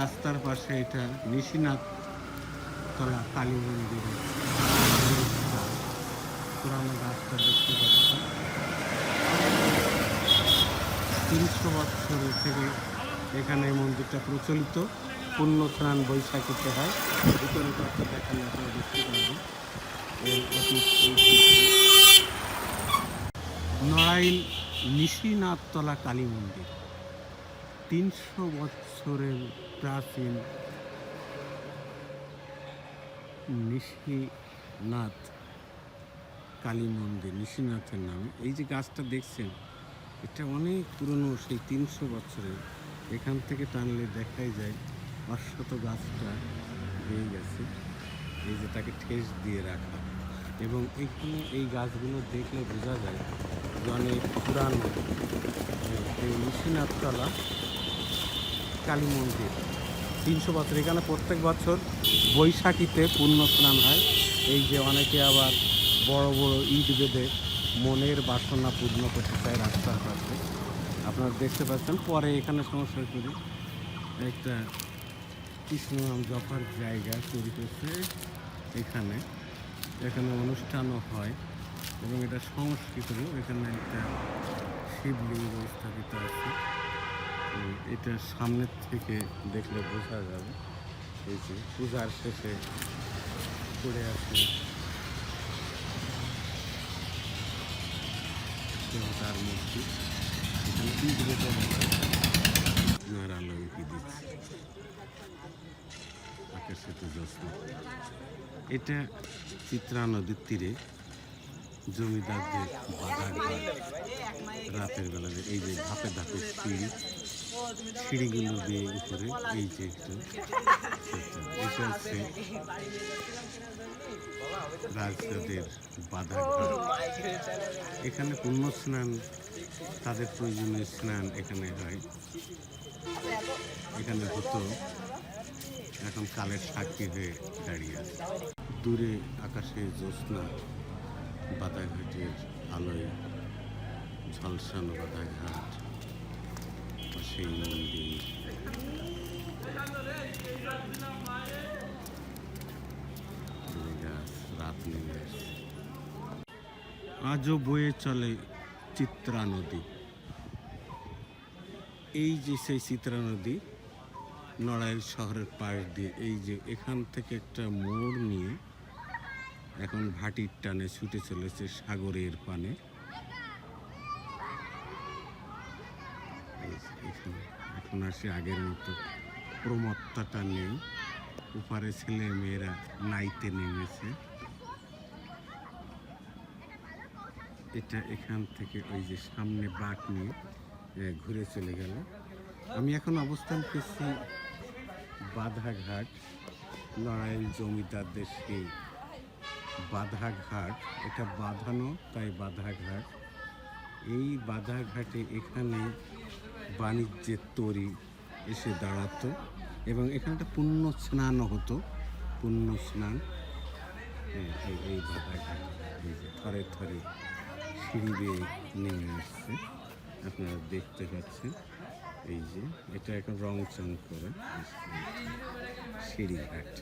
রাস্তার পাশে এটা নিশিনাথ তলা, কালী মন্দির। পুরানো গাছটা দেখতে পাচ্ছি। তিনশো বছর থেকে এখানে মন্দিরটা প্রচলিত। পূর্ণ স্নান বৈশাখীতে হয়। ভিতরে কয়েকটা দেখালে আপনারা দেখতে পারবেন। নড়াইল নিশিনাথতলা কালী মন্দির। তিনশো বছরের প্রাচীন নিশিনাথ কালী মন্দির, নিশিনাথের নামে। এই যে গাছটা দেখছেন, এটা অনেক পুরনো, সেই তিনশো বছরের। এখান থেকে টানলে দেখাই যায় অশ্বত গাছটা হয়ে গেছে। এই যে তাকে ঠেস দিয়ে রাখা। এবং এখানে এই গাছগুলো দেখলে বোঝা যায় অনেক পুরানো এই নিশিনাথতলা, কালী মন্দির। তিনশো বছর, এখানে প্রত্যেক বছর বৈশাখীতে পূর্ণ স্নান হয়। এই যে অনেকে আবার বড় বড় ইট বেঁধে মনের বাসনা পূর্ণ করতে চায় রাস্তার পাশে আপনারা দেখতে পাচ্ছেন, পরে এখানে সমস্যা করি। একটা কৃষ্ণরাম জফার জায়গা তৈরি করছে এখানে। এখানে অনুষ্ঠানও হয়। এবং এটা সংস্কৃত এখানে একটা শিবলিঙ্গ স্থাপিত আছে। এটা সামনের থেকে দেখলে বোঝা যাবে। এই যে পূজার শেষে পড়ে আছে। দেবতার মূর্তি। এটা চিত্রা নদীর তীরে জমিদারদের ঘর রাতের বেলা এই যে ধাপে ধাপে সিঁড়ি, সিঁড়িগুলো দিয়ে উপরে এই যে একটা। এটা হচ্ছে এখানে পুণ্য স্নান, তাদের প্রয়োজনীয় স্নান এখানে হয়। এখানে হতো এখন কালের সাক্ষী হয়ে দাঁড়িয়ে আছে। দূরে আকাশে জ্যোৎস্না। বাধাঘাটের আলোয় ঝলসানো বাধাঘাট সেই মন্দির। রাত আজও বয়ে চলে চিত্রা নদী। এই যে সেই চিত্রা নদী, নড়াইল শহরের পাশ দিয়ে, এই যে এখান থেকে একটা মোড় নিয়ে এখন ভাটির টানে ছুটে চলেছে সাগরের পানে। এখানে, এখন আসে আগের মতো প্রমত্তাটা নেই। উপারে ছেলে মেয়েরা নাইতে নেমেছে। এটা এখান থেকে ওই যে সামনে বাঁক নিয়ে ঘুরে চলে গেল। আমি এখন অবস্থান করছি বাধাঘাট, নড়াইল জমিদারদের সেই বাধাঘাট, এটা বাঁধানো, তাই বাধাঘাট। এই বাধাঘাটে এখানে বাণিজ্যের তরি এসে দাঁড়াতো এবং এখানে একটা পুণ্য স্নানও হতো, পুণ্য স্নান। এই- এই বাধাঘাট এই যে থরে থরে সিঁড়ি বেয়ে নেমে আসছে। আপনারা দেখতে পাচ্ছেন, এই যে এটা এখন রং চং করে সিঁড়িঘাট।